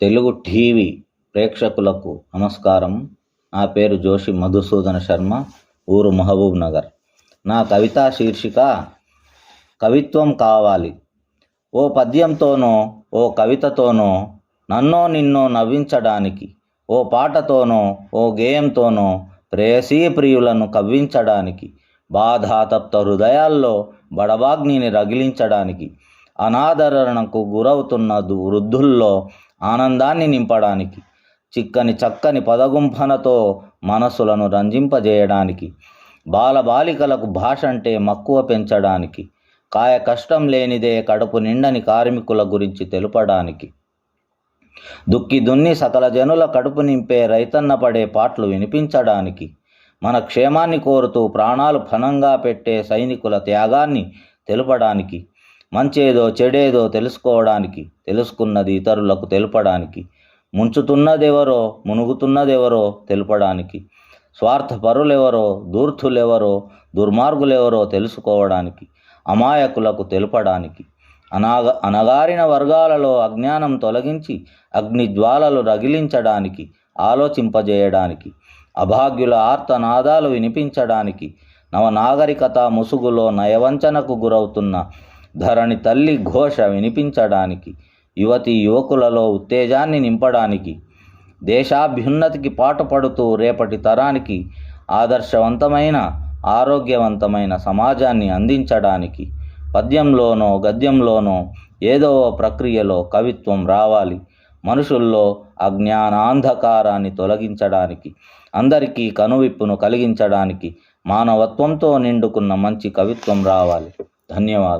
Telugu TV ప్రేక్షకులకు నమస్కారం. నా పేరు జోషి మధుసూదన శర్మ ఊరు మహబూబ్ నగర్. నా కవితా శీర్షిక కవిత్వం కావాలి ఓ పద్యంతోనో ఓ కవితతోనో నన్నో నిన్నో నవ్వించడానికి ఓ పాటతోనో ఓ గేయంతోనో ప్రేయసీ ప్రియులను కవ్వించడానికి బాధాతప్త హృదయాల్లో బడబాగ్నిని రగిలించడానికి అనాదరణకు గురవుతున్న దు- వృద్ధుల్లో ఆనందాన్ని నింపడానికి చిక్కని చక్కని పదగుంఫనతో మనసులను రంజింపజేయడానికి బాలబాలికలకు భాష అంటే మక్కువ పెంచడానికి కాయ కష్టం లేనిదే కడుపు నిండని కార్మికుల గురించి తెలుపడానికి. దుక్కి దున్ని సకల జనుల కడుపు నింపే రైతన్న పడే పాటలు వినిపించడానికి మన క్షేమాన్ని కోరుతూ ప్రాణాలు ఫనంగా పెట్టే సైనికుల త్యాగాన్ని తెలుపడానికి మంచేదో చెడేదో తెలుసుకోవడానికి తెలుసుకున్నది ఇతరులకు తెలపడానికి ముంచుతున్నదెవరో మునుగుతున్నదెవరో తెలుపడానికి స్వార్థపరులెవరో దూర్తులెవరో దుర్మార్గులెవరో తెలుసుకోవడానికి అమాయకులకు తెలపడానికి అనాగ అనగారిన వర్గాలలో అజ్ఞానం తొలగించి అగ్ని జ్వాలలు రగిలించడానికి ఆలోచింపజేయడానికి అభాగ్యుల ఆర్తనాదాలు వినిపించడానికి నవనాగరికత ముసుగులో నయవంచనకు గురవుతున్న ధరణి తల్లి ఘోష వినిపించడానికి యువతి యువకులలో ఉత్తేజాన్ని నింపడానికి దేశాభ్యున్నతికి పాటుపడుతూ రేపటి తరానికి ఆదర్శవంతమైన ఆరోగ్యవంతమైన సమాజాన్ని అందించడానికి పద్యంలోనో గద్యంలోనో ఏదో ప్రక్రియలో కవిత్వం రావాలి. మనుషుల్లో అజ్ఞానాంధకారాన్ని తొలగించడానికి అందరికీ కనువిప్పును కలిగించడానికి మానవత్వంతో నిండుకున్న మంచి కవిత్వం రావాలి. ధన్యవాదాలు.